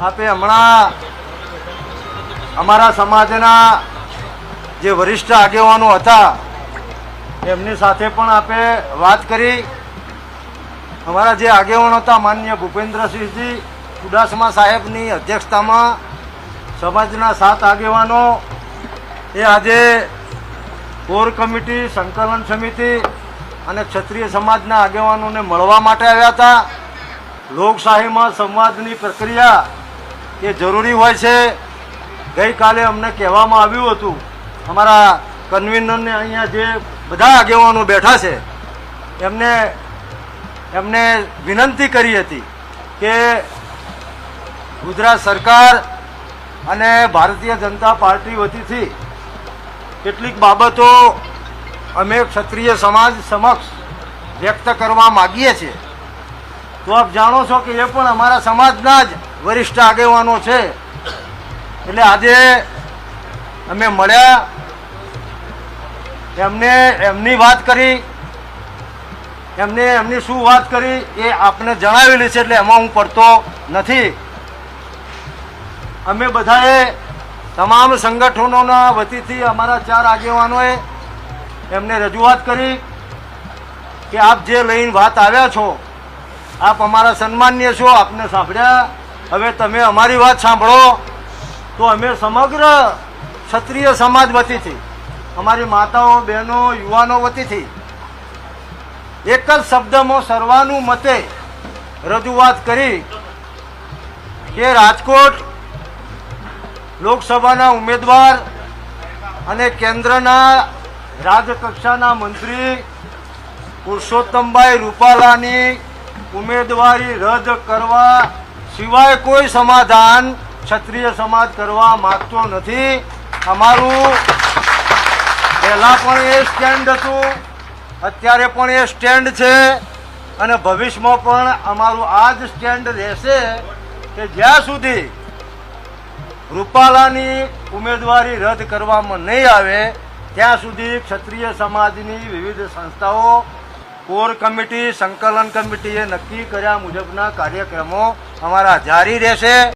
આપે હમણાં અમારા સમાજના જે વરિષ્ઠ આગેવાનો હતા, એમની સાથે પણ આપે વાત કરી. અમારા જે આગેવાનો હતા, માન્ય ભૂપેન્દ્રસિંહજી ચુડાસમા સાહેબની અધ્યક્ષતામાં સમાજના સાત આગેવાનો, એ આજે કોર કમિટી, સંકલન સમિતિ અને ક્ષત્રિય સમાજના આગેવાનોને મળવા માટે આવ્યા હતા. લોકશાહીમાં સંવાદની પ્રક્રિયા એ જરૂરી હોય છે. ગઈકાલે અમને કહેવામાં આવ્યું હતું, અમારા કન્વીનરને અહીંયા જે બધા આગેવાનો બેઠા છે, એમને એમને વિનંતી કરી હતી કે ગુજરાત સરકાર અને ભારતીય જનતા પાર્ટી વતીથી કેટલીક બાબતો અમે ક્ષત્રિય સમાજ સમક્ષ વ્યક્ત કરવા માગીએ છીએ. તો આપ જાણો છો કે એ પણ અમારા સમાજના જ વરિષ્ઠ આગેવાનો છે. એટલે આજે અમે મળ્યા. એમને એમની વાત કરી. એમને એમની શું વાત કરી એ આપને જણાવેલી છે એટલે એમાં હું પડતો નથી. અમે બધાએ તમામ સંગઠનોના વતીથી અમારા ચાર આગેવાનોએ એમને રજૂઆત કરી કે આપ જે લઈને વાત આવ્યા છો, આપ અમારા સન્માન્ય છો, આપને સાંભળ્યા. હવે તમે અમારી વાત સાંભળો, તો અમે સમગ્ર ક્ષત્રિય સમાજ વતીથી અમારી માતાઓ, બહેનો, યુવાનો વતીથી એક જ શબ્દમાં સર્વાનું મતે રજૂઆત કરી કે રાજકોટ લોકસભાના ઉમેદવાર અને કેન્દ્રના રાજકક્ષાના મંત્રી પુરુષોત્તમભાઈ રૂપાલાની ઉમેદવારી રદ કરવા સિવાય કોઈ સમાધાન ક્ષત્રિય સમાજ કરવા માગતો નથી. અમારું પહેલાં પણ એ સ્ટેન્ડ હતું, અત્યારે પણ એ સ્ટેન્ડ છે અને ભવિષ્યમાં પણ અમારું આ જ સ્ટેન્ડ રહેશે કે જ્યાં સુધી રૂપાલાની ઉમેદવારી રદ કરવામાં નહીં આવે, ત્યાં સુધી ક્ષત્રિય સમાજની વિવિધ સંસ્થાઓ કોર કમિટી સંકલન કમિટીએ નક્કી કર્યા મુજબના કાર્યક્રમો અમારા જારી રહેશે.